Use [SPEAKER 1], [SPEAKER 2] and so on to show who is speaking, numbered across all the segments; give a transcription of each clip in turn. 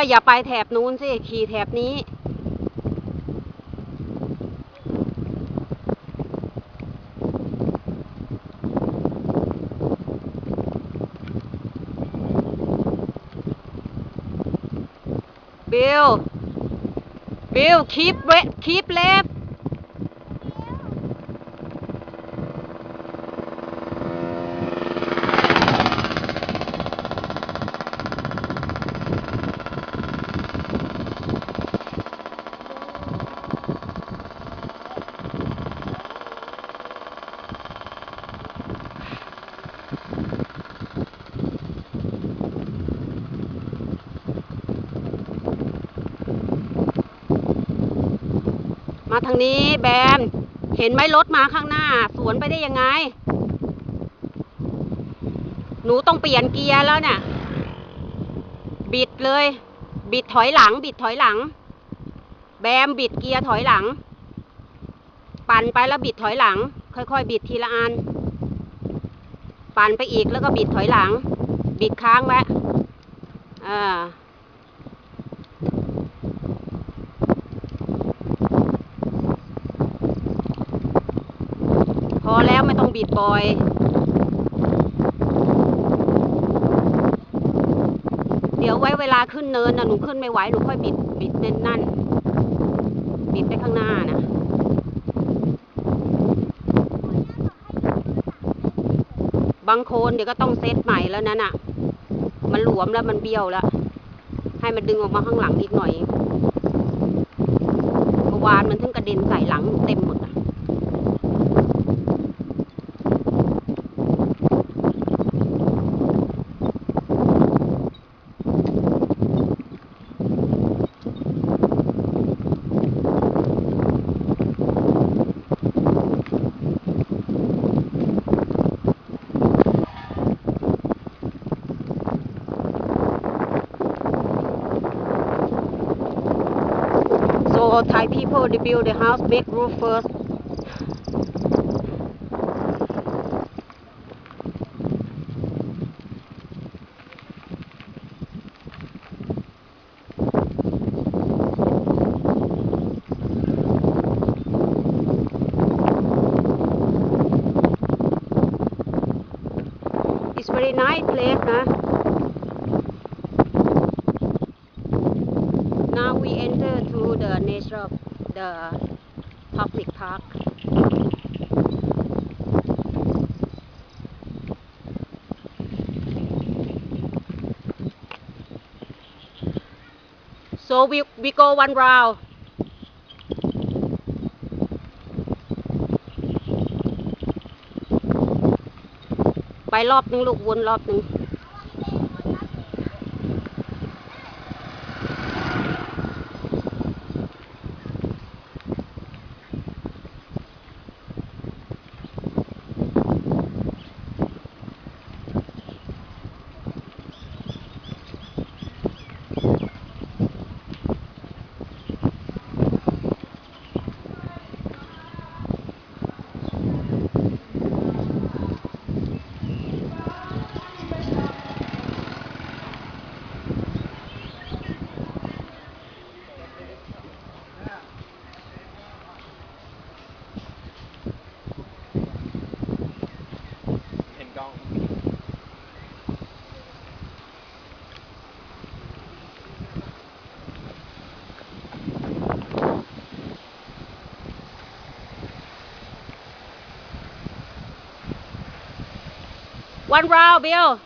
[SPEAKER 1] ก็อย่าไปแถบนู้นสิ ขี่แถบนี้ บิล บิล keep re- keep left มาทางนี้แบม เห็นไหมรถมาข้างหน้า สวนไปได้ยังไง หนูต้องเปลี่ยนเกียร์แล้วเนี่ย บิดเลย บิดถอยหลัง บิดถอยหลัง แบมบิดเกียร์ถอยหลัง ปั่นไปแล้วบิดถอยหลัง ค่อยๆ บิดทีละอัน ปั่นไปอีกแล้วก็บิดถอยหลัง บิดค้างไว้อ่า พ อแล้วไม่ต้องบิดบ่อย เดี๋ยวไว้เวลาขึ้นเนินนะหนูขึ้นไม่ไหวหนูค่อยบิดบิดเน้นนั่นบิดไปข้างหน้านะบางโคนเดี๋ยวก็ต้องเซตใหม่แล้วนั่นน่ะ มันหลวมแล้วมันเบี้ยวแล้ว ให้มันดึงออกมาข้างหลังอีกหน่อยเมื่อวานมันถึงกระเด็นใส่หลังเต็มหมดอะ People they build the house big roof first. It's very nice place, huh? The public park. So we we go one round. ไปรอบนึงลูกวนรอบนึง One round, Bill.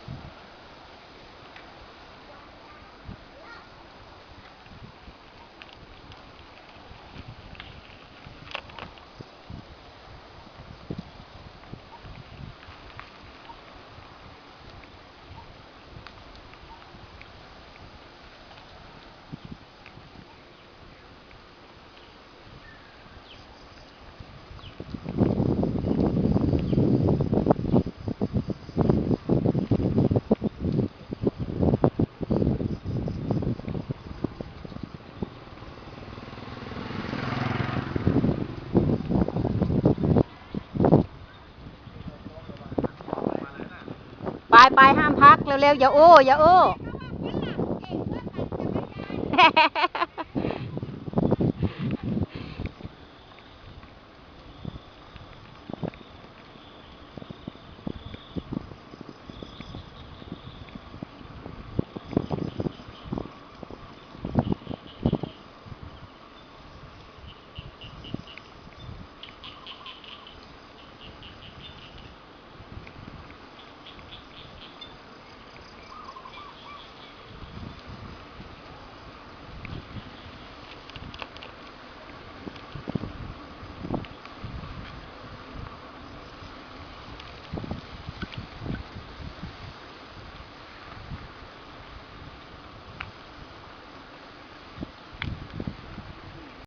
[SPEAKER 1] ไปห้ามพักเร็วๆอย่าโอ้อย่าโอ้